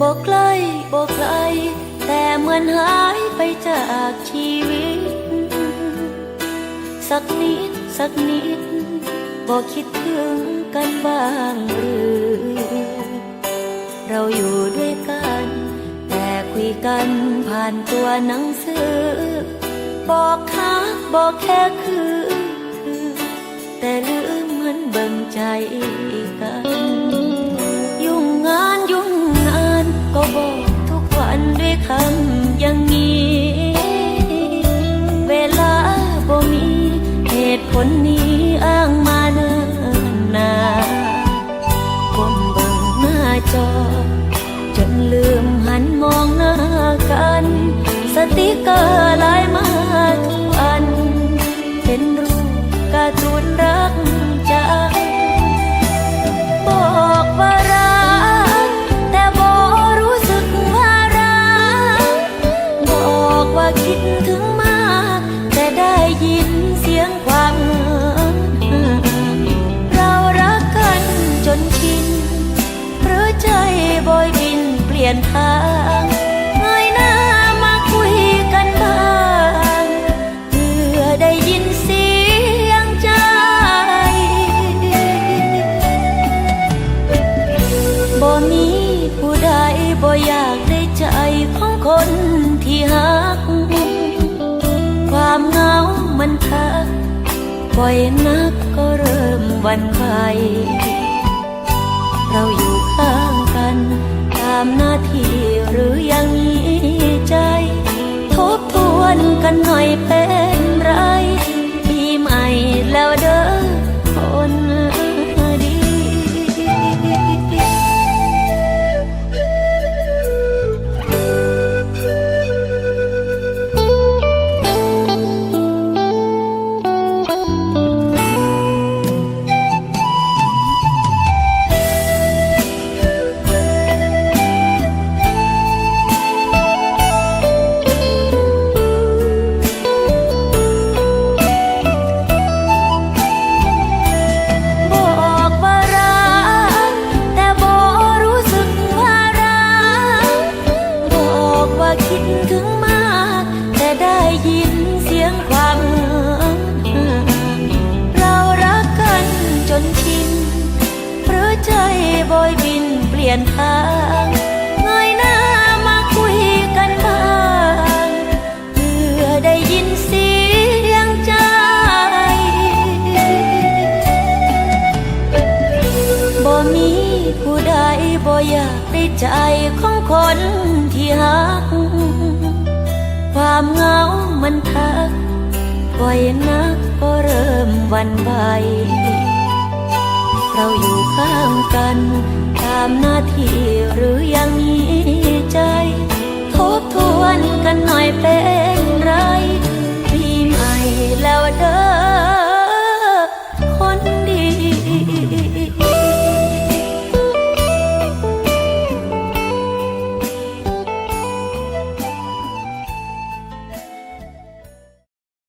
บอกใกล้บอกไกลแต่เหมือนหายไปจากชีวิต สักนิดสักนิดบอกคิดถึงกันบ้างหรือ เราอยู่ด้วยกัน แต่คุยกันผ่านตัวหนังสือ บอกคักบอกแค่คือ แต่ลืมเหมือนเบิ่งใจกัน ยุ่งงานยุ่ง ติกเกอร์ไลน์มาทุกวัน เป็นรูปการ์ตูนรักใจบอกว่ารัก แต่บอกรู้สึกว่ารัก บอกว่าคิดถึงมาก แต่ได้ยินเสียงความเอ่ยเรารักกันจนชินหรือใจบอยบินเปลี่ยนทาง ยินเสียงใจ บ่มีผู้ใดบ่อยากได้ใจของคนที่หัก ความเหงามันทักบ่อยนักก็เริ่มวันไหวเราอยู่ข้างกันตามหน้าที่หรือยังมีใจ ทบทวนกันหน่อยเป็น ลี่ยนทางเงยหน้ามาคุยกันบ้างเพื่อได้ยินเสียงใจ บ่มีผู้ใดบ่อยากได้ใจของคนที่หัก ความเหงามันทักบ่อยนักก็เริ่มวันไหว เราอยู่ข้างกัน ตามหน้าที่หรือยังมีใจ ทบทวนกันหน่อยเป็น